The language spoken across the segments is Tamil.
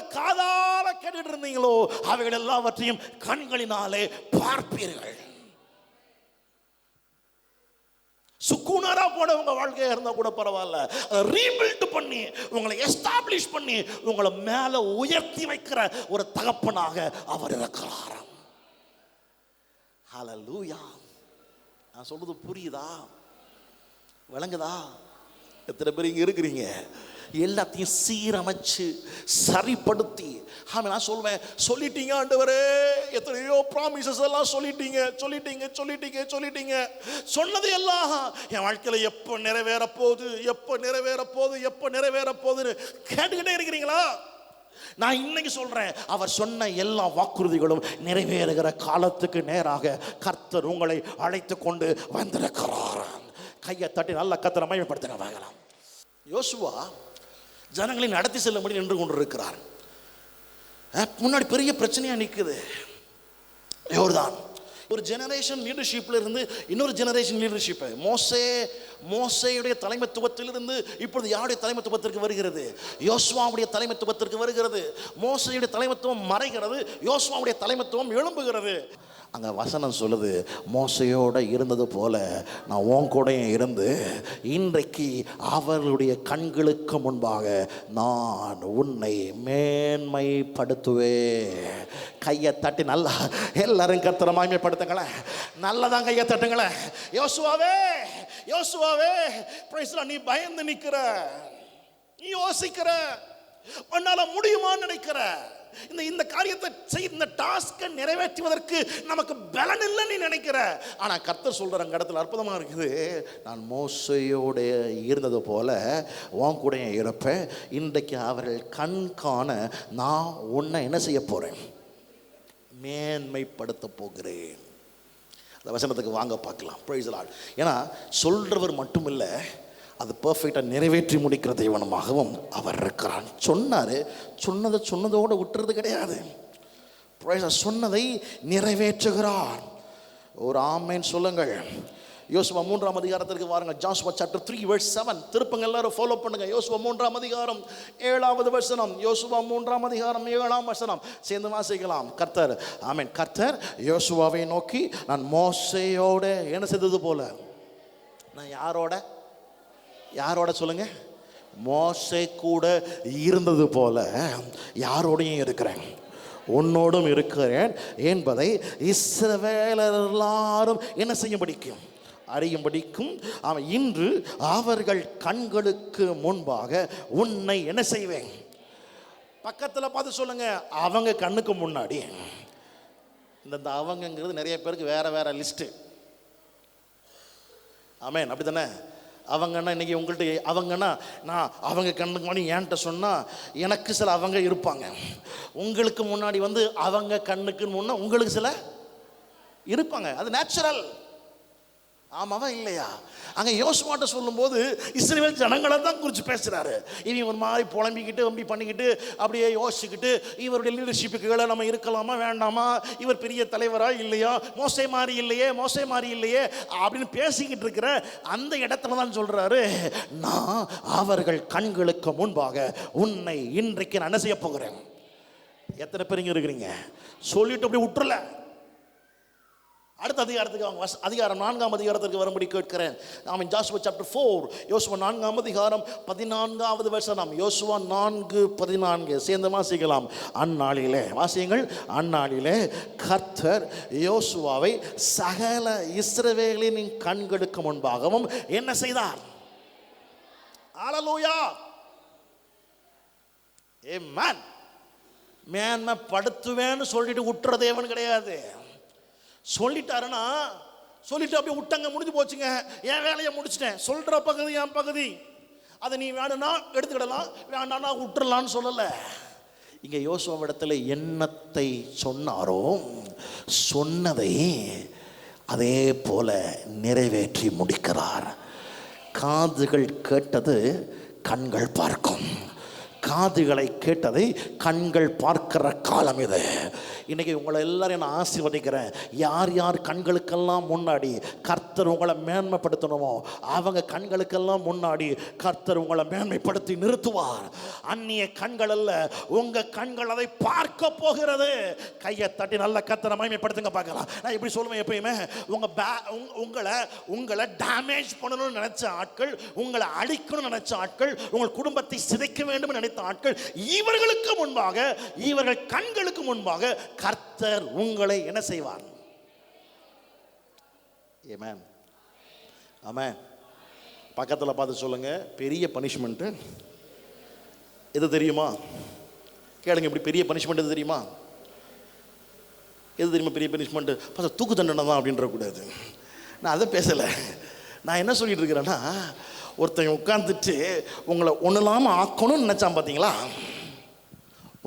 காதால கேட்டுட்டு இருந்தீங்களோ அவைகள் எல்லாவற்றையும் கண்களினாலே பார்ப்பீர்கள். சுக்குனரா போட உங்க வாழ்க்கையா இருந்தா கூட பரவாயில்ல. ரீபில்ட் பண்ணி உங்களை எஸ்டாப்ளிஷ் பண்ணி உங்களை மேல உயர்த்தி வைக்கிற ஒரு தகப்பனாக அவர் இருக்கிறாராம் ஹalleluya நான் சொல்றது புரியுதா? விளங்குதா? எத்தனை பேர் இங்க இருக்கிறீங்க? எல்லாத்தையும் சீரமைச்சு சரிப்படுத்தி. ஆமாம் நான் சொல்வேன் சொல்லிட்டீங்க ஆண்டவரே. எத்தனையோ ப்ராமிசஸ் எல்லாம் சொல்லிட்டீங்க சொல்லிட்டீங்க சொல்லிட்டீங்க சொல்லிட்டீங்க. சொன்னது எல்லாம் என் வாழ்க்கையில் எப்போ நிறைவேற போகுது எப்போ நிறைவேற போகுது எப்போ நிறைவேற போகுதுன்னு கேட்டுக்கிட்டே இருக்கிறீங்களா? நான் இன்னைக்கு சொல்றேன் அவர் சொன்ன எல்லா வாக்குறுதிகளும் நிறைவேறுகிற காலத்துக்கு நேராக கர்த்தர் உங்களை அழைத்து கொண்டு வந்திருக்கிறார். கையை தட்டி நல்ல கத்தனை மயப்படுத்துங்க வாங்கலாம். யோசுவா ஜனங்களை நடத்தி செல்லும்படி நின்று கொண்டிருக்கிறார். முன்னாடி பெரிய பிரச்சனையாக நிற்குது யோர்தான். ஒரு ஜெனரேஷன் லீடர்ஷிப்பில் இருந்து இன்னொரு ஜெனரேஷன் லீடர்ஷிப் மோசே மோசையுடைய தலைமைத்துவத்திலிருந்து இப்பொழுது யாருடைய தலைமைத்துவத்திற்கு வருகிறது? யோஸ்வாவுடைய தலைமைத்துவத்திற்கு வருகிறது. மோசையுடைய தலைமைத்துவம் மறைகிறது. யோஸ்வாவுடைய தலைமைத்துவம் எழும்புகிறது. அந்த வசனம் சொல்லுது மோசையோட இருந்தது போல நான் உன் கூடயும் இருந்து இன்றைக்கு அவர்களுடைய கண்களுக்கு முன்பாக நான் உன்னை மேன்மைப்படுத்துவேன். கையை தட்டி நல்லா எல்லாரும் கர்த்தரை மகிமைப்படுத்துங்களேன் நல்லதான் கையை தட்டுங்களேன் யோசுவாவே யோசுவாவே பிரைஸ்ல நீ பயந்து நிற்கிற நீ யோசிக்கிற. உன்னால முடியுமான்னு நினைக்கிற. இந்த இந்த காரியத்தை செய் இந்த டாஸ்கை நிறைவேற்றுவதற்கு நமக்கு பலன் இல்லை நீ நினைக்கிற. ஆனால் கர்த்தர் சொல்கிற அங்கே இடத்துல அற்புதமாக இருக்குது. நான் மோசையோட இருந்தது போல உன் கூட இருப்பேன். இன்றைக்கு அவர்கள் கண் காண நான் உன்னை என்ன செய்ய போகிறேன் மேன்மைப்படுத்த போகிறேன். அந்த வசனத்துக்கு வாங்க பார்க்கலாம். ப்ரைஸ் ஏன்னா சொல்றவர் மட்டும் இல்லை அது பர்ஃபெக்டாக நிறைவேற்றி முடிக்கிற தெய்வனமாகவும் அவர் இருக்கிறார். சொன்னார் சொன்னதை சொன்னதோடு விட்டுறது கிடையாது. சொன்னதை நிறைவேற்றுகிறார். ஒரு ஆமைன்னு சொல்லுங்கள். யோசுவா மூன்றாம் அதிகாரத்திற்கு வாருங்க Joshua chapter three verse seven திருப்பங்க எல்லாரும் ஃபாலோ பண்ணுங்க. யோசுவா மூன்றாம் அதிகாரம் ஏழாவது வசனம். யோசுவா மூன்றாம் அதிகாரம் ஏழாம் வசனம். சேர்ந்து வாசிக்கலாம். கர்த்தர் ஆமென். கர்த்தர் யோசுவாவை நோக்கி நான் மோசையோட என்ன செய்தது போல? நான் யாரோட? யாரோட சொல்லுங்க? மோசை கூட இருந்தது போல யாரோடையும் இருக்கிறேன். உன்னோடும் இருக்கிறேன் என்பதை இஸ்ரவேலர் எல்லாரும் என்ன செய்யும்படிக்கும் அறியும்படிக்கும் அவன் இன்று அவர்கள் கண்களுக்கு முன்பாக உன்னை என்ன செய்வேன்? பக்கத்தில் பார்த்து சொல்லுங்க. அவங்க கண்ணுக்கு முன்னாடி. இந்த இந்த அவங்கங்கிறது நிறைய பேருக்கு வேற வேற லிஸ்ட்டு. ஆமேன். அப்படி தானே அவங்கன்னா இன்னைக்கு உங்கள்கிட்ட அவங்கன்னா நான் அவங்க கண்ணுக்கு முன்னாடி ஏன்ட்ட சொன்னால் எனக்கு சில அவங்க இருப்பாங்க. உங்களுக்கு முன்னாடி வந்து அவங்க கண்ணுக்குன்னு முன்னே உங்களுக்கு சில இருப்பாங்க. அது நேச்சுரல் ஆமாவா இல்லையா? அங்கே யோசுவாட்ட சொல்லும்போது இஸ்ரேல் ஜனங்களை தான் குறித்து பேசுகிறாரு இவங்க ஒரு மாதிரி புலம்பிக்கிட்டு வம்பி பண்ணிக்கிட்டு அப்படியே யோசிச்சுக்கிட்டு இவருடைய லீடர்ஷிப்புக்கு கீழே நம்ம இருக்கலாமா வேண்டாமா? இவர் பெரிய தலைவரா இல்லையா? மோசை மாறி இல்லையே மோசை மாறி இல்லையே? அப்படின்னு பேசிக்கிட்டு இருக்கிற அந்த இடத்துல தான் சொல்கிறாரு நான் அவர்கள் கண்களுக்கு முன்பாக உன்னை இன்றைக்கு நான் என்ன செய்ய போகிறேன்? எத்தனை பேர் இங்கே இருக்கிறீங்க? சொல்லிட்டு அப்படி விட்டுறல அடுத்த அதிகாரத்துக்கு அவங்க அதிகாரம் நான்காம் அதிகாரத்திற்கு வரும்படி கேட்கிறேன். ஆமாம் ஜாஸ்வா சாப்டர் ஃபோர் யோசுவா நான்காம் அதிகாரம் பதினான்காவது வசனம் யோசுவா நான்கு பதினான்கு. சேர்ந்து வாசிக்கலாம். அந்நாளிலே வாசியங்கள். அந்நாளிலே கர்த்தர் யோசுவாவை சகல இஸ்ரவேலின் கண்களுக்கு முன்பாகவும் என்ன செய்தார்? ஆலலூயா ஏ மேன் மேன்மைப்படுத்துவேன்னு சொல்லிட்டு விட்டுற தேவன் கிடையாது. சொல்லிட்டாருன்னா சொல்லிட்டு அப்படியே விட்டாங்க முடிஞ்சு போச்சுங்க. என் வேலையை முடிச்சிட்டேன். சொல்கிற பகுதி என் பகுதி. அதை நீ வேணும்னா எடுத்துக்கிடலாம் வேண்டாம்னா விட்டுறலான்னு சொல்லலை. இங்கே யோசுவாவிடத்தில் எண்ணத்தை சொன்னாரோ சொன்னதை அதே போல நிறைவேற்றி முடிக்கிறார். காதுகள் கேட்டது கண்கள் பார்க்கும். காதுகளை கேட்டதை கண்கள் பார்க்க பார்க்குற காலம் இது. இன்னைக்கு உங்களை எல்லாரையும் நான் ஆசீர்வதிக்கிறேன். யார் யார் கண்களுக்கெல்லாம் முன்னாடி கர்த்தர் உங்களை மேன்மைப்படுத்தணுமோ அவங்க கண்களுக்கெல்லாம் முன்னாடி கர்த்தர் உங்களை மேன்மைப்படுத்தி நிறுத்துவார். அந்நிய கண்கள் அல்ல உங்கள் கண்கள் அதை பார்க்க போகிறது. கையை தட்டி நல்ல கர்த்தரை மகிமைப்படுத்துங்க பார்க்கலாம். நான் எப்படி சொல்லுவேன் எப்பயுமே உங்கள் பே- உங்களை உங்களை டேமேஜ் பண்ணணும்னு நினச்ச ஆட்கள் உங்களை அழிக்கணும்னு நினச்ச ஆட்கள் உங்கள் குடும்பத்தை சிதைக்க வேண்டும் நினைத்த ஆட்கள் இவர்களுக்கு முன்பாக இவர்கள் கண்களுக்கு முன்பாக கர்த்தர் உங்களை என்ன செய்வார்? ஏமேன் ஆமாம் பக்கத்தில் பார்த்து சொல்லுங்க. பெரிய பனிஷ்மெண்ட்டு எது தெரியுமா? கேளுங்க இப்படி பெரிய பனிஷ்மெண்ட் எது தெரியுமா? எது தெரியுமா பெரிய பனிஷ்மெண்ட் பார்த்தா தூக்கு தண்டனை தான் அப்படின்ற கூடாது. நான் அதை பேசலை. நான் என்ன சொல்லிட்டு இருக்கிறேன்னா ஒருத்தன் உட்காந்துட்டு உங்களை ஒன்றும் இல்லாமல் ஆக்கணும்னு நினச்சான் பார்த்தீங்களா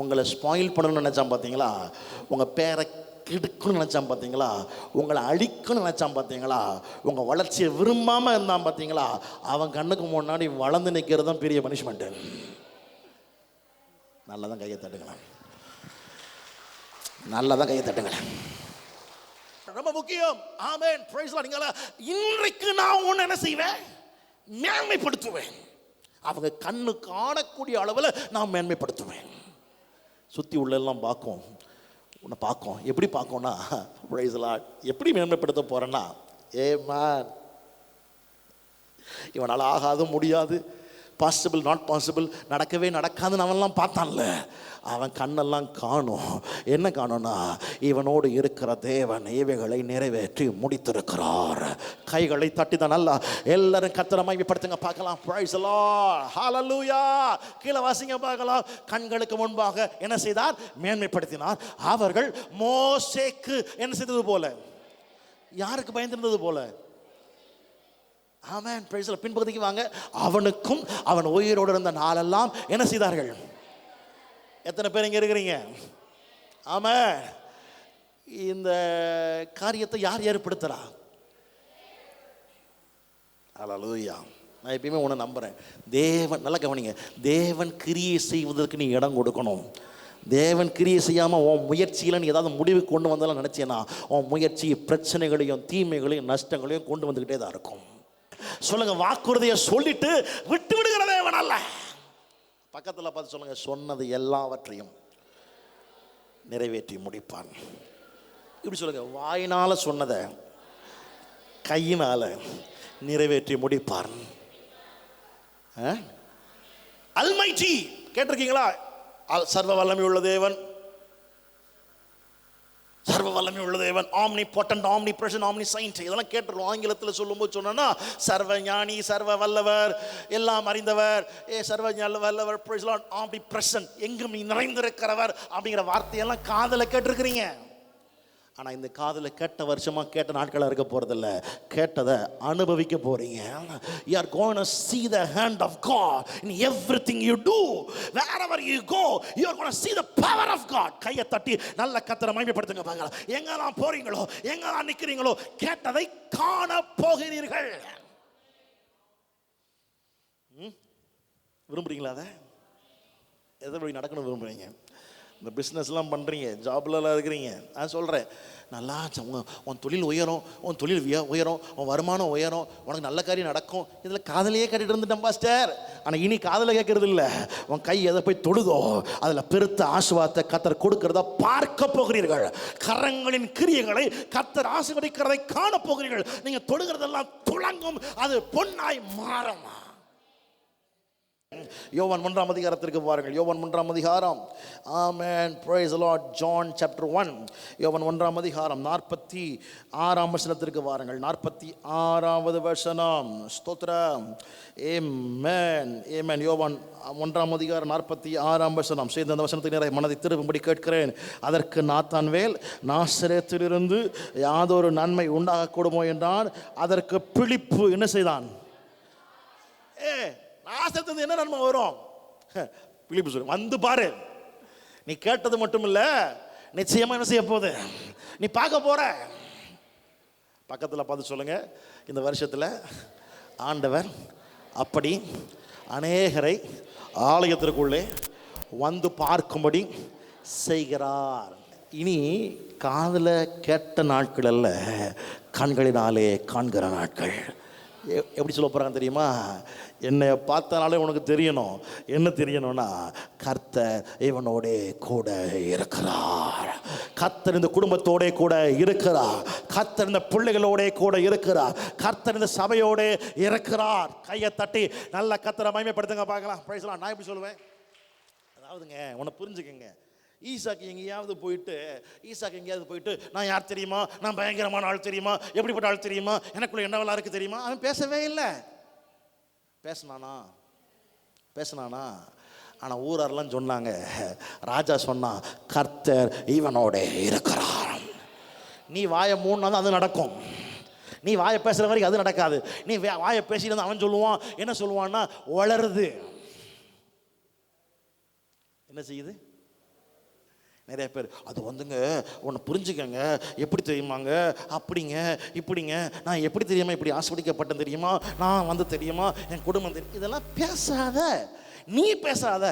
உங்களை ஸ்பாயில் பண்ணணும்னு நினச்சான் பார்த்தீங்களா? உங்கள் பேரை கெடுக்கணும்னு நினச்சான் பார்த்தீங்களா? உங்களை அழிக்கணும்னு நினச்சான் பார்த்தீங்களா? உங்கள் வளர்ச்சியை விரும்பாமல் இருந்தான் பார்த்தீங்களா? அவன் கண்ணுக்கு முன்னாடி வளர்ந்து நிற்கிறது தான் பெரிய பனிஷ்மெண்ட்டு நல்லா தான் கையை தட்டுங்களேன். நல்லா தான் கையை தட்டுங்களேன். ரொம்ப முக்கியம். ஆமேன். பிரைஸ்லாம் நீங்களா இன்றைக்கு நான் ஒன்று என்ன செய்வேன்? மேன்மைப்படுத்துவேன். அவங்க கண்ணு காணக்கூடிய அளவில் நான் மேன்மைப்படுத்துவேன். சுற்றி உள்ளெல்லாம் பார்க்கும். உன்னை பார்க்கும். எப்படி பார்க்கோன்னா பிரைஸ் எப்படி மேன்மைப்படுத்த போறேன்னா ஏ மேன் இவனால் ஆகாது முடியாது. பாசிபிள் நாட் பாசிபிள் நடக்கவே நடக்காதுன்னு அவன்லாம் பார்த்தான்ல. அவன் கண்ணெல்லாம் காணும். என்ன காணும்னா இவனோடு இருக்கிற தேவன் இவைகளை நிறைவேற்றி முடித்திருக்கிறார். கைகளை தட்டி தான் நல்லா எல்லாரும் கத்திர படுத்துங்க பார்க்கலாம். பிரைஸ் கீழே வாசிங்க பார்க்கலாம். கண்களுக்கு முன்பாக என்ன செய்தார்? மேன்மைப்படுத்தினார். அவர்கள் மோசேக்கு என்ன செய்தது போல? யாருக்கு பயந்திருந்தது போல? ஆமென். பிரைஸ்ல பின்பகுதிக்கு வாங்க. அவனுக்கும் அவன் உயிரோடு இருந்த நாளெல்லாம் என்ன செய்தார்கள்? எத்தனை பேர் இங்கே இருக்கிறீங்க? ஆமாம் இந்த காரியத்தை யார் ஏற்படுத்துகிறா அலலூயா நான் எப்பயுமே உன்னை நம்புகிறேன் தேவன் நல்லா கவனிங்க. தேவன் கிரியை செய்வதற்கு நீ இடம் கொடுக்கணும். தேவன் கிரியை செய்யாமல் உன் முயற்சியில் நீ ஏதாவது முடிவு கொண்டு வந்தாலும் நினச்சேன்னா உன் முயற்சி பிரச்சனைகளையும் தீமைகளையும் நஷ்டங்களையும் கொண்டு வந்துக்கிட்டே தான் இருக்கும். சொல்லுங்க வாக்குறுதியை சொல்லிட்டு விட்டு விடுகிற தேவன் அல்ல. பக்கத்தில் பார்த்து சொல்லுங்க சொன்னது எல்லாவற்றையும் நிறைவேற்றி முடிப்பான். இப்படி சொல்லுங்க வாயினால் சொன்னதை கையினால் நிறைவேற்றி முடிப்பார் அல்மைச்சி கேட்டிருக்கீங்களா? அல்- சர்வ வல்லமை உள்ள தேவன். சர்வ வல்லமை உள்ள தேவன். Omnipotent omnipresent omniscient இதெல்லாம் கேட்டுருவோம். ஆங்கிலத்தில் சொல்லும்போது சொன்னோன்னா சர்வ ஞானி சர்வ வல்லவர் எல்லாம் அறிந்தவர். ஏ சர்வ ஞான வல்லவர் ஆம்னி பிரசன் எங்கும் நீ நிறைந்திருக்கிறவர் அப்படிங்கிற வார்த்தையெல்லாம் காதில் கேட்டிருக்கிறீங்க. ஆனால் இந்த காதில் கேட்ட வருஷமாக கேட்ட நாட்களாக இருக்க போகிறதில்ல கேட்டதை அனுபவிக்க போகிறீங்க you are gonna see the hand of God in everything you do wherever you go you are gonna see the power of God கையை தட்டி நல்ல கத்திர மகிமைப்படுத்துங்க பார்க்கலாம் எங்கெல்லாம் போகிறீங்களோ எங்கெல்லாம் நிற்கிறீங்களோ கேட்டதை காண போகிறீர்கள். ம்? விரும்புறீங்களா அதை? எதை நடக்கணும் விரும்புகிறீங்க இந்த பிஸ்னஸ்லாம் பண்ணுறீங்க ஜாப்லலாம் இருக்கிறீங்க. நான் சொல்கிறேன் நல்லா உங்க உன் தொழில் உயரும் உன் தொழில் விய- உயரும் உன் வருமானம் உயரும் உனக்கு நல்ல காரியம் நடக்கும். இதில் காதலையே கேட்டுட்டு இருந்துட்டேன் பாஸ்டர். ஆனால் இனி காதலை கேட்கறது இல்லை. உன் கை எதை போய் தொடுதோ அதில் பெருத்த ஆசுவாத்தை கத்தர் கொடுக்கிறத பார்க்க போகிறீர்கள். கரங்களின் கிரியைகளை கத்தர் ஆசீர்வதிக்கிறதை காண போகிறீர்கள். நீங்கள் தொடுகிறதெல்லாம் துளங்கும் அது பொன்னாய் மாறமா. யோவன் ஒன்றாம் அதிகாரத்திற்கு பாருங்கள் யோவன் ஒன்றாம் அதிகாரம். ஆமேன். Praise Lord John chapter one யோவன் ஒன்றாம் அதிகாரம் நாற்பத்தி ஆறாம் வசனத்திற்கு வாருங்கள். நாற்பத்தி ஆறாவது வசனம். ஸ்தோத்திரம். ஏமேன் ஏமேன் யோவன் ஒன்றாம் அதிகாரம் நாற்பத்தி ஆறாம் வசனம். சேர்ந்த அந்த வசனத்தை நிறைய மனதை திரும்பும்படி கேட்கிறேன். அதற்கு நாத்தான் வேல் நாசிரியத்திலிருந்து யாதொரு நன்மை உண்டாகக்கூடுமோ என்றான். அதற்கு பிழிப்பு என்ன செய்தான்? ஏ நாசத்துக்கு என்ன நன்மை வரும்? பிலிப்பு சொல்லு வந்து பாரு. நீ கேட்டது மட்டும் இல்ல நிச்சயமா என்ன செய்ய போகுது? நீ பார்க்க போற. பக்கத்தில் பார்த்து சொல்லுங்க இந்த வருஷத்தில் ஆண்டவர் அப்படி அநேகரை ஆலயத்திற்குள்ளே வந்து பார்க்கும்படி செய்கிறார். இனி காதில் கேட்ட நாட்கள் அல்ல கண்களினாலே காண்கிற நாட்கள். எப்படி சொல்ல போகிறாங்க தெரியுமா? என்னை பார்த்தனாலே உனக்கு தெரியணும். என்ன தெரியணும்னா கர்த்தர் இவனோட கூட இருக்கிறார். கர்த்தர் இந்த குடும்பத்தோட கூட இருக்கிறார். கர்த்தர் இந்த பிள்ளைகளோட கூட இருக்கிறார். கர்த்தர் இந்த சபையோட இருக்கிறார். கையை தட்டி நல்ல கர்த்தரை மயமைப்படுத்துங்க பார்க்கலாம். பேசலாம் நான் எப்படி சொல்லுவேன்? அதாவதுங்க உன்னை புரிஞ்சுக்கங்க. ஈசாக்கு எங்கேயாவது போயிட்டு ஈசாக்கு எங்கேயாவது போயிட்டு நான் யார் தெரியுமா? நான் பயங்கரமான ஆள் தெரியுமா? எப்படிப்பட்ட ஆள் தெரியுமா? எனக்குள்ள என்னவெல்லாம் இருக்குது தெரியுமா? அவன் பேசவே இல்லை. பேசினானா? பேசினானா? ஆனால் ஊராரெலாம் சொன்னாங்க ராஜா சொன்னான் கர்த்தர் இவனோட இருக்கிறார். நீ வாயை மூணு அது நடக்கும். நீ வாயை பேசுகிற வரைக்கும் அது நடக்காது. நீ வே- வாயை பேசிட்டு அவன் சொல்லுவான். என்ன சொல்லுவான்னா வளருது. என்ன செய்யுது? நிறைய பேர் அது வந்துங்க ஒன்று புரிஞ்சுக்கங்க. எப்படி தெரியுமாங்க? அப்படிங்க இப்படிங்க. நான் எப்படி தெரியுமா இப்படி ஆஸ்வதிக்கப்பட்டேன் தெரியுமா? நான் வந்து தெரியுமா? என் குடும்பம் தெரியும் இதெல்லாம் பேசாத. நீ பேசாத.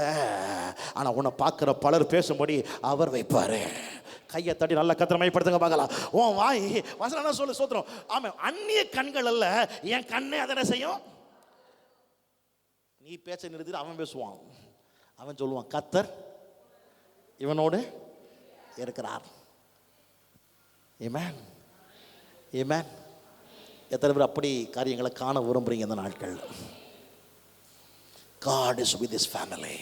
ஆனால் உன்னை பார்க்குற பலர் பேசும்படி அவர் வைப்பார். கையை தட்டி நல்லா கத்திரமைப்படுத்துங்க பார்க்கலாம். ஓ வாய் வசனம் சொல்லு சோத்திரம். ஆமாம் அந்நிய கண்கள் அல்ல என் கண்ணே அதனை செய்யும்? நீ பேச்ச நிறுத்திட்டு அவன் பேசுவான். அவன் சொல்லுவான் கத்தர் இவனோடு இருக்கிறார். இமேன் இமேன் எத்தனை பேர் அப்படி காரியங்களை காண விரும்புகிறீங்க இந்த நாட்கள் God is with his family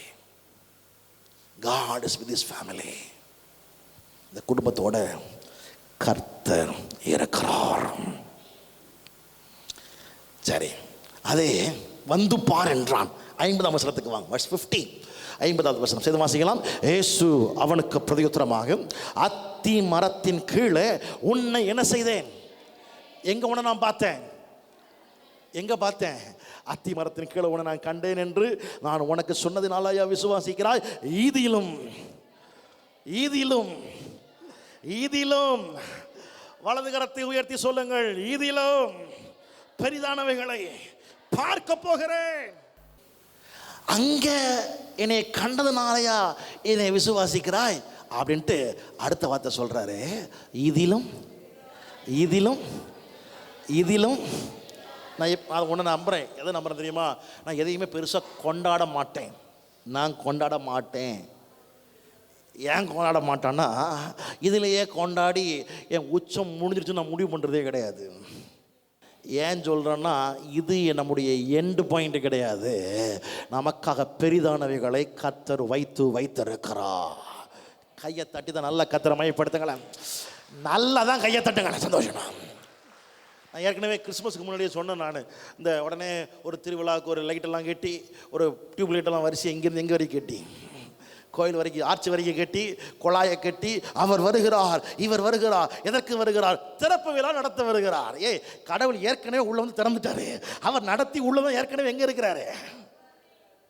God is with his family இந்த குடும்பத்தோட கர்த்தர் இருக்கிறார். சரி அதே வந்து பார் என்றான். ஐம்பதாம் வசனத்துக்கு வாங்க. வர்ஸ் ஃபிஃப்டி ஐம்பதாவது வசனம். செய்து வாசிக்கலாம். ஏசு அவனுக்கு பிரதியுத்தரமாக அத்தி மரத்தின் கீழே உன்னை என்ன செய்தேன்? எங்க உன்னை நான் பார்த்தேன்? எங்க பார்த்தேன்? அத்தி மரத்தின் கீழே உன்னை நான் கண்டேன் என்று நான் உனக்கு சொன்னதினாலயா விசுவாசிக்கிறாய்? ஈதியிலும். ஈதியிலும். ஈதியிலும். வலது கரத்தை உயர்த்தி சொல்லுங்கள். ஈதியிலும். பெரிதானவைகளை. பார்க்க போகிறேன். அங்க என்னை கண்டதுனாலயா என்னை விசுவாசிக்கிறாய் அப்படின்ட்டு அடுத்த வார்த்தை சொல்றாரு. இதிலும் இதிலும் இதிலும். நான் இப் அதை ஒன்று நம்புகிறேன் எதை நம்புறேன் தெரியுமா? நான் எதையுமே பெருசாக கொண்டாட மாட்டேன். நான் கொண்டாட மாட்டேன். ஏன் கொண்டாட மாட்டேன்னா இதிலேயே கொண்டாடி என் உச்சம் முடிஞ்சிருச்சு நான் முடிவு பண்ணுறதே கிடையாது. ஏன் சொல்கிறேன்னா இது நம்முடைய எண்டு பாயிண்ட் கிடையாது. நமக்காக பெரிதானவைகளை கத்தர் வைத்து வைத்திருக்கிறார். கையை தட்டி தான் நல்லா கத்தரை மையப்படுத்துங்களேன். நல்லா தான் கையை தட்டுங்களேன் சந்தோஷமா? நான் ஏற்கனவே கிறிஸ்மஸுக்கு முன்னாடியே சொன்னேன் நான். இந்த உடனே ஒரு திருவிழாவுக்கு ஒரு லைட்டெல்லாம் கட்டி ஒரு டியூப் லைட்டெல்லாம் வரிசை எங்கேருந்து எங்கே வரைக்கும் கட்டி. கோயில் வரைக்கும் ஆர்ச்சி வரைக்கும் கட்டி குழாயை கட்டி அவர் வருகிறார் இவர் வருகிறார் எதற்கு வருகிறார்? திறப்பு விழா நடத்த வருகிறார். ஏ கடவுள் ஏற்கனவே உள்ள வந்து திறந்துட்டாரு. அவர் நடத்தி உள்ளதான் ஏற்கனவே எங்கே இருக்கிறாரு?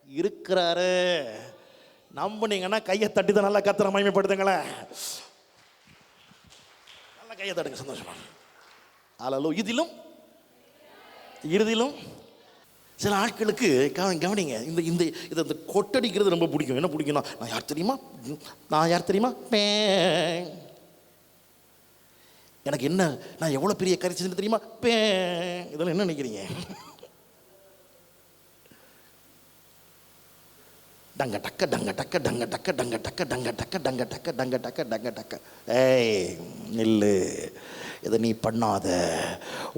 இருக்கிறாரு. நம்புனீங்கன்னா கையை தட்டி தான் நல்லா கத்திர மயமைப்படுத்துங்களேன் நல்லா கையை தட்டுங்க சந்தோஷமா. அலலோ இதிலும் இறுதியிலும் சில ஆட்களுக்கு கவனிங்க இந்த இந்த இதை இந்த கொட்டடிக்கிறது ரொம்ப பிடிக்கும். என்ன பிடிக்கும்னா நான் யார் தெரியுமா? நான் யார் தெரியுமா? பே எனக்கு என்ன நான் எவ்வளோ பெரிய கரிச்சு தெரியுமா? பே இதெல்லாம் என்ன நினைக்கிறீங்க? டங்க டக்க டங்க டக்க டங்க டக்க டங்க டக்க டங்க டக்க டங்க டக்க டங்க டக்க டங்க டக்க. ஏய் நில்லு. இதை நீ பண்ணாத.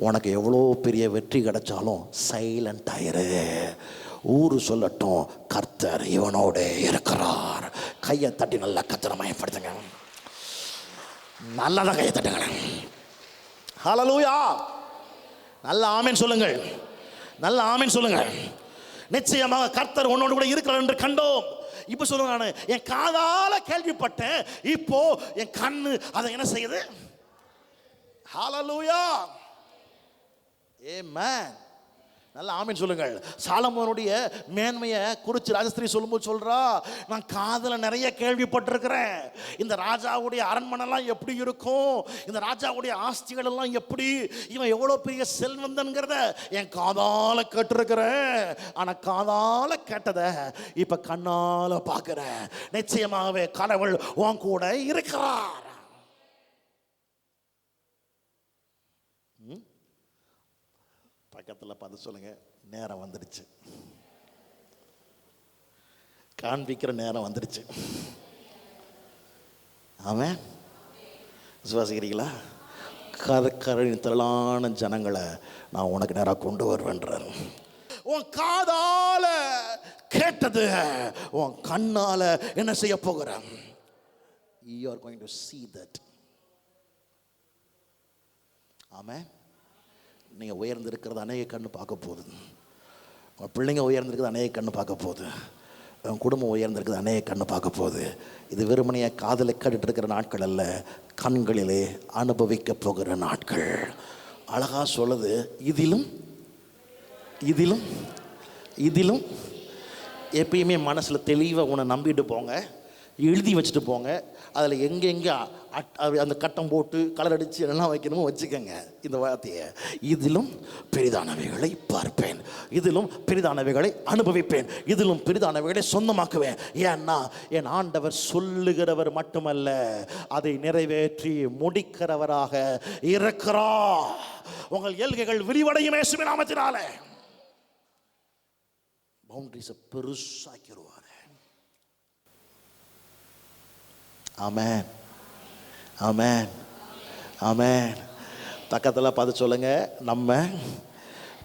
உனக்கு எவ்வளோ பெரிய வெற்றி கிடைச்சாலும் சைலண்ட் ஆயிரு. ஊர் சொல்லட்டும் கர்த்தர் இவனோட இருக்கிறார். கையை தட்டி நல்லா கத்தனை மயப்படுத்துங்க. நல்லதாக கையை தட்டுங்க ஹலலூயா நல்ல ஆமீன் சொல்லுங்கள். நல்ல ஆமென் சொல்லுங்கள். நிச்சயமாக கர்த்தர் உன்னோடு கூட இருக்கிறார் என்று கண்டோம். இப்போ சொல்லுங்க நான் என் காதால் கேள்விப்பட்டேன். இப்போ என் கண்ணு அதை என்ன செய்யுது? ஹalleluya ஆமென் நல்ல ஆமின்னு சொல்லுங்கள். சாலமோனுடைய மேன்மையை குறித்து ராஜஸ்திரி சொல்லும்போது சொல்கிறா நான் காதில் நிறைய கேள்விப்பட்டிருக்கிறேன். இந்த ராஜாவுடைய அரண்மனைலாம் எப்படி இருக்கும்? இந்த ராஜாவுடைய ஆஸ்திகள் எல்லாம் எப்படி? இவன் எவ்வளோ பெரிய செல்வந்தன்கிறத என் காதால் கேட்டிருக்கிறேன். ஆனால் காதால் கேட்டதை இப்போ கண்ணால் பார்க்குறேன். நிச்சயமாகவே கடவுள் உன் கூட இருக்கிறார். பக்கத்தில் பார்த்து சொல்லுங்கள் நேரம் வந்துடுச்சு. காண்பிக்கிற நேரம் வந்துடுச்சு. அவன் விசுவாசிக்கிறீங்களா? கதக்கரின் திரளான ஜனங்களை நான் உனக்கு நேராக கொண்டு வருவேன்றார். உன் காதால கேட்டது உன் கண்ணால என்ன செய்ய போகிறேன்? You are going to see that amen. நீங்கள் உயர்ந்திருக்கிறது அநேக கண்ணு பார்க்க போகுது. உங்கள் பிள்ளைங்க உயர்ந்திருக்கிறது அநேக கண்ணு பார்க்க போகுது. உன் குடும்பம் உயர்ந்திருக்குது அநேக கண்ணு பார்க்க போகுது. இது வெறுமனையை காதலை கேட்டுட்டு இருக்கிற நாட்கள் அல்ல கண்களிலே அனுபவிக்க போகிற நாட்கள். அழகாக சொல்லுது இதிலும் இதிலும் இதிலும் எப்பயுமே மனசில் தெளிவாக உன்னை நம்பிட்டு போங்க. எழுதி வச்சுட்டு போங்க. அதில் எங்கெங்கே அட் அது அந்த கட்டம் போட்டு கலர் அடித்து எல்லாம் வைக்கணுமோ வச்சுக்கோங்க இந்த வார்த்தையை. இதிலும் பெரிதானவைகளை பார்ப்பேன். இதிலும் பெரிதானவைகளை அனுபவிப்பேன். இதிலும் பெரிதானவைகளை சொந்தமாக்குவேன். ஏன்னா என் ஆண்டவர் சொல்லுகிறவர் மட்டுமல்ல அதை நிறைவேற்றி முடிக்கிறவராக இருக்கிறா உங்கள் எல்கைகள் விரிவடையும் இயேசுவின் நாமத்தினாலே. பவுண்டரிஸை பெருசாக்கிடுவார். ஆமென். ஆமென். ஆமென். பக்கத்தில் பார்த்து சொல்லுங்க. நம்ம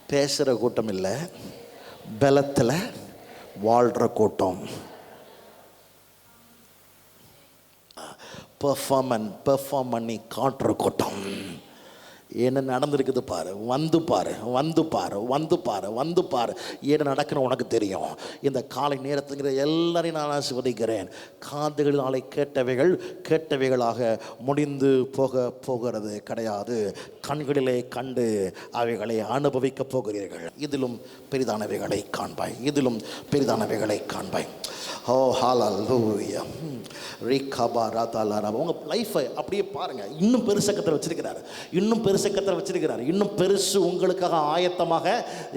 பேசுகிற கூட்டம் இல்லை பலத்தில் வாழ்கிற கூட்டம். பெர்ஃபார்மன் பெர்ஃபார்ம் பண்ணி காட்டுற கூட்டம். என்ன நடந்திருக்குது பாரு. வந்து பாரு வந்து பாரு வந்து பாரு வந்து பாரு. என்ன நடக்கணும் உனக்கு தெரியும். இந்த காலை நேரத்துங்கிற எல்லாரையும் நான் ஆசிர்வதிக்கிறேன். நாளை கேட்டவைகள் கேட்டவைகளாக முடிந்து போக போகிறது கிடையாது. கண்களிலே கண்டு அவைகளை அனுபவிக்க போகிறீர்கள். இதிலும் பெரிதானவைகளை காண்பாய். இதிலும் பெரிதானவைகளை காண்பாய். ஓ ஹாலூயம் ரீ கபா ராதா உங்கள் லைஃப்பை அப்படியே பாருங்கள் இன்னும் பெருசக்கத்தில் வச்சிருக்கிறார். இன்னும் பெருசக்கத்தில் வச்சிருக்கிறார். இன்னும் பெருசு உங்களுக்காக ஆயத்தமாக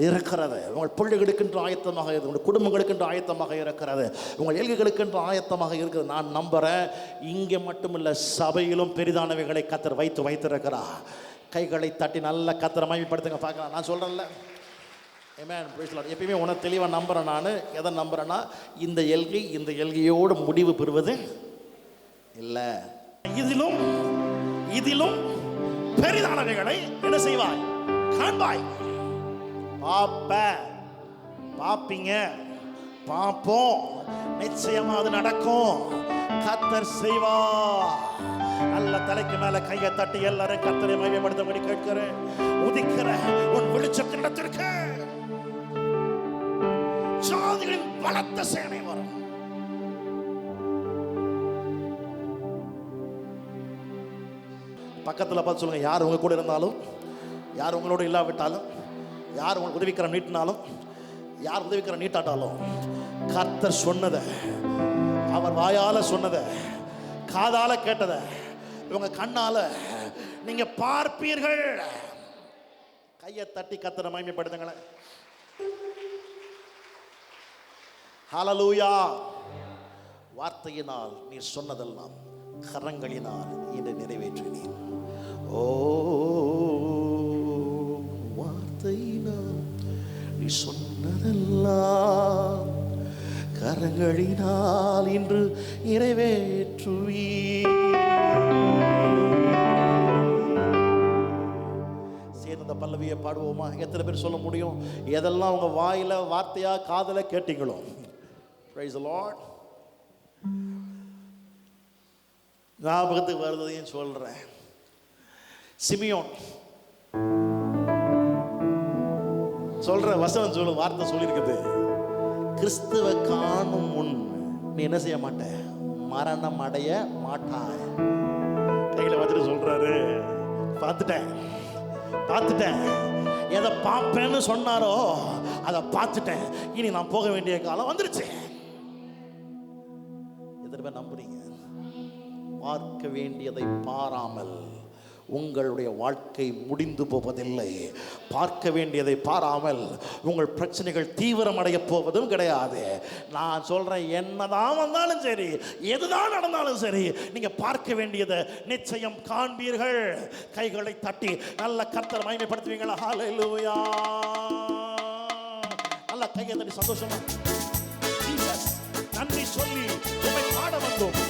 இருக்கிறது. உங்கள் பிள்ளைகளுக்கென்று ஆயத்தமாக இருக்குது. உங்கள் குடும்பங்களுக்கென்று ஆயத்தமாக இருக்கிறது. உங்கள் ஏழ்கைகளுக்கென்று ஆயத்தமாக இருக்கிறது நான் நம்புகிறேன் இங்கே மட்டுமில்லை சபையிலும் பெரிதானவைகளை கத்தர் வைத்து வைத்திருக்கிறார். கைகளை தட்டி நல்ல கத்தரை மையப்படுத்துங்க பார்க்கலாம். நான் சொல்கிறேன்ல Amen. Praise எப்பயுமே உனக்கு தெளிவாக நம்புகிறேன் நான். எதை நம்புகிறேன்னா இந்த எல்கை இந்த எல்கையோடு முடிவு பெறுவது இல்லை. இதிலும் இதிலும் பெரிதானவைகளை என்ன செய்வாய்? காண்பாய். பாப்ப பாப்பீங்க. பார்ப்போம் நிச்சயமா அது நடக்கும். கத்தர் செய்வா நல்ல தலைக்கு மேல கையை தட்டி எல்லாரும் கத்தரை மையப்படுத்தபடி கேட்கிறேன். உதிக்கிற உன் வெளிச்சத்திடத்திற்கு ஜாதிகளின் பலத்த சேனை வரும். பக்கத்தில் பார்த்து சொல்லுங்கள் யார் உங்கள் கூட இருந்தாலும் யார் உங்களோட இல்லாவிட்டாலும் யார் உங்களுக்கு உதவிக்கிற நீட்டினாலும் யார் உதவிக்கிற நீட்டாட்டாலும் கர்த்தர் சொன்னதை அவர் வாயால் சொன்னதை காதால் கேட்டதை இவங்க கண்ணால் நீங்கள் பார்ப்பீர்கள். கையை தட்டி கத்தரை மகிமைப்படுத்துங்களேன். ஹலலூயா வார்த்தையினால் நீ சொன்னதெல்லாம் கரங்களினால் இன்று நிறைவேற்றினீர் ஓ வார்த்தையினால் நீ சொன்னதெல்லாம் கரங்களினால் இன்று நிறைவேற்றுவீ சேர்ந்து பல்லவியை பாடுவோமா? எத்தனை பேர் சொல்ல முடியும்? எதெல்லாம் உங்க வாயில வார்த்தையா காதல கேட்டீங்களோ? ப்ரைஸ் the ஞாபகத்துக்கு வருவதையும் சொல்றேன். சிமியோன். சொல்ற வசனம் சொல்லு வார்த்தை சொல்லியிருக்குது. கிறிஸ்துவ காணும் முன் நீ என்ன செய்ய மாட்ட? மரணம் அடைய மாட்டாய். கையில வச்சுட்டு சொல்றாரு. பார்த்துட்டேன். பார்த்துட்டேன். எதை பார்ப்பேன்னு சொன்னாரோ அதை பார்த்துட்டேன். இனி நான் போக வேண்டிய காலம் வந்துருச்சு. எத்தனை பேர் நம்புறீங்க? பார்க்க வேண்டியதை பாராமல். உங்களுடைய வாழ்க்கை முடிந்து போவதில்லை. பார்க்க வேண்டியதை பாராமல் உங்கள் பிரச்சனைகள் தீவிரமடைய போவதும் கிடையாது. நான் சொல்கிறேன் என்னதான் வந்தாலும் சரி எதுதான் நடந்தாலும் சரி நீங்கள் பார்க்க வேண்டியதை நிச்சயம் காண்பீர்கள். கைகளை தட்டி நல்ல கர்த்தர் மகிமைப்படுத்துவீங்களா? ஹalleluya நல்ல கையை தட்டி சந்தோஷமா. நன்றி சொல்லி உண்மை பாட வந்தோம்.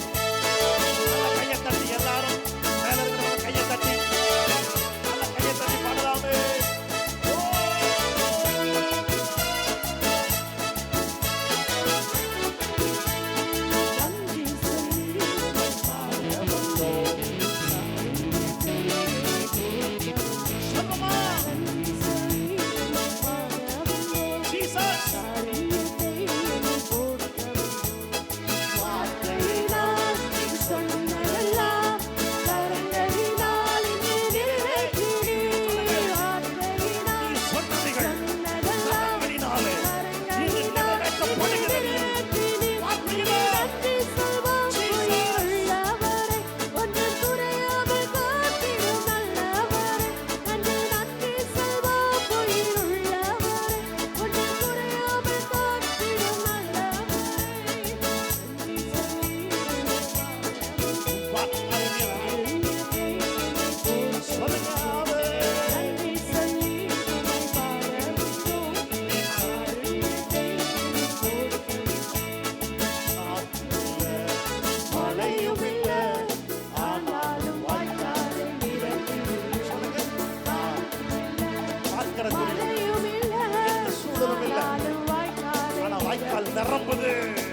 வாய்க்கால்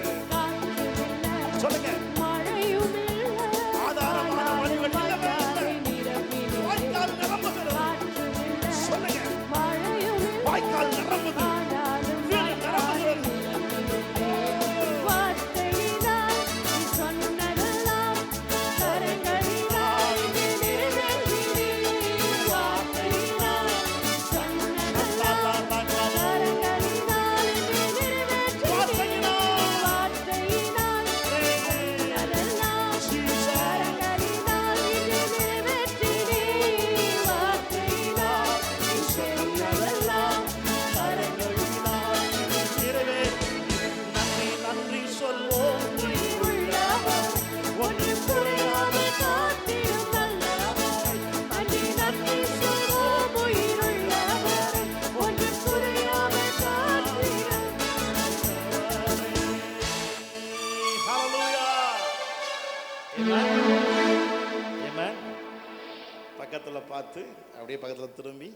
அப்படியே பக்கத்தில் திரும்பி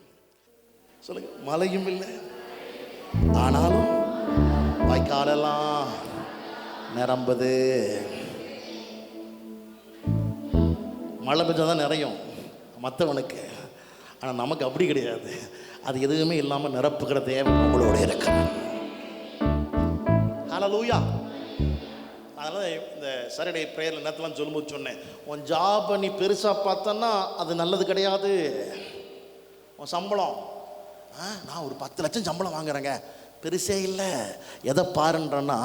சொல்லுங்க மழையும் இல்லை. ஆனாலும் வாய்க்காலெல்லாம் நிரம்புது. மழை பெஞ்சா தான் நிறையும் மற்றவனுக்கு ஆனால் நமக்கு அப்படி கிடையாது. அது எதுவுமே இல்லாமல் நிரப்புகிற தேவை உங்களோட இருக்கு ஹலலூயா அதனால் இந்த சரடே ப்ரேயரில் நேரத்துலாம் சொல்லும்போது சொன்னேன் உன் ஜாபை நீ பெருசாக பார்த்தன்னா அது நல்லது கிடையாது. உன் சம்பளம். ஆ நான் ஒரு பத்து லட்சம் சம்பளம் வாங்குறேங்க. பெருசே இல்லை. எதை பாருன்றன்னா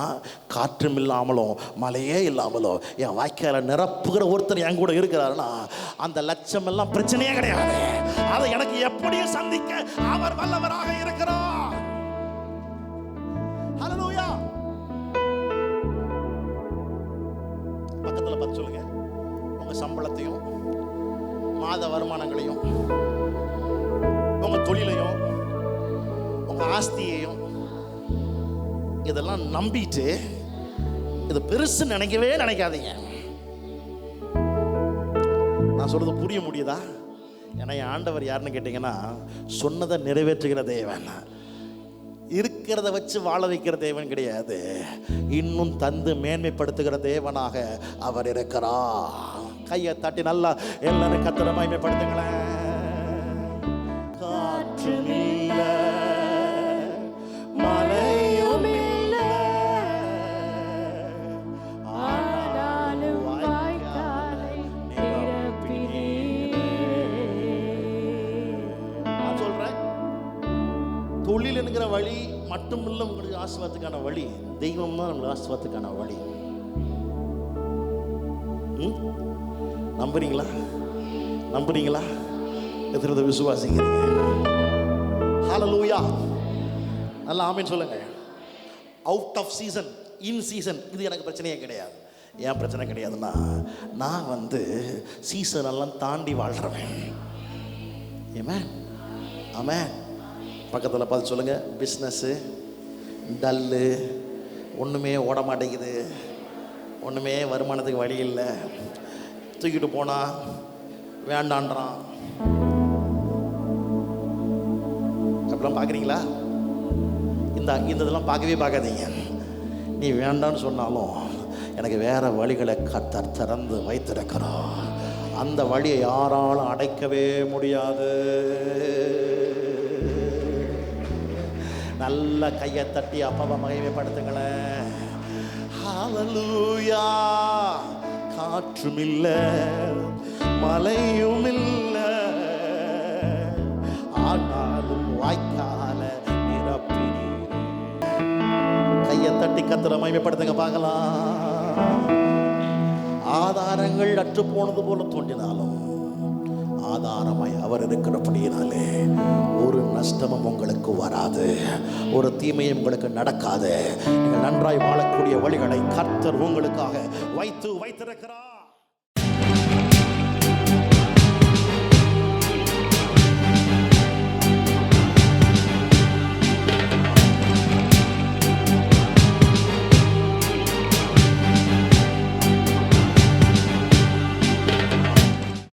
காற்றும் இல்லாமலும் மழையே இல்லாமலும் என் வாய்க்கால நிரப்புகிற ஒருத்தர் என் கூட இருக்கிறாருன்னா அந்த லட்சம் எல்லாம் பிரச்சனையே கிடையாது. அதை எனக்கு எப்படியும் சந்திக்க அவர் வல்லவராக இருக்கிறார். ஹalleluya பக்கத்தில் பார்த்து சொல்லுங்க. உங்க சம்பளத்தையும் மாத வருமானங்களையும் தொழிலையும் உங்க ஆஸ்தியையும் இதெல்லாம் நம்பிட்டு இது பெருசு நினைக்கவே நினைக்காதீங்க. நான் சொல்றது புரிய முடியுதா? ஏன்னா என் ஆண்டவர் யாருன்னு கேட்டிங்கன்னா சொன்னதை நிறைவேற்றுகிற தேவன். இருக்கிறத வச்சு வாழ வைக்கிற தேவன் கிடையாது. இன்னும் தந்து மேன்மைப்படுத்துகிற தேவனாக அவர் இருக்கிறார். கையை தட்டி நல்லா எல்லாரும் கத்திரமாய்மைப்படுத்துங்களேன் ஆசிர்வாதத்துக்கான வழி தெய்வம் தான் நம்மளுக்கு ஆசிர்வாதத்துக்கான வழி. ம்? நம்புறீங்களா? நம்புறீங்களா? எத்தனை விசுவாசிக்கிறீங்க? ஹலலூயா நல்லா ஆமென் சொல்லுங்க. Out of season in season இது எனக்கு பிரச்சனையே கிடையாது. ஏன் பிரச்சனை கிடையாதுன்னா நான் வந்து சீசன் எல்லாம் தாண்டி வாழ்கிறவன் ஏமே ஆமே பக்கத்தில் பார்த்து சொல்லுங்கள் பிஸ்னஸ்ஸு டல்லு ஒன்றுமே ஓட மாட்டேங்குது. ஒன்றுமே வருமானத்துக்கு வழி இல்லை. தூக்கிட்டு போனால் வேண்டான்றான். அப்படிலாம் பார்க்குறீங்களா இந்த இந்த இதெல்லாம் பார்க்கவே பார்க்காதீங்க. நீ வேண்டான்னு சொன்னாலும் எனக்கு வேறு வழிகளை கத்தர் திறந்து வைத்திருக்கிறோம் அந்த வழியை யாராலும் அடைக்கவே முடியாது. நல்ல கையை தட்டி அப்பாவை மகிமைப்படுத்துங்களேன் ஹalleluya காற்றும் இல்லை மலையும் ஆனாலும் வாய்க்கால நிரப்பினீரே. கையை தட்டி கத்திர மகிமைப்படுத்துங்க பார்க்கலாம். ஆதாரங்கள் அற்று போனது போல தோன்றினாலும் ஆதாரமாய் அவர் இருக்கிறபடியினாலே ஒரு நஷ்டமும் உங்களுக்கு வராது ஒரு தீமையும் உங்களுக்கு நடக்காது. நீங்கள் நன்றாய் வாழக்கூடிய வழிகளை கர்த்தர் உங்களுக்காக வைத்து வைத்திருக்கிறார்.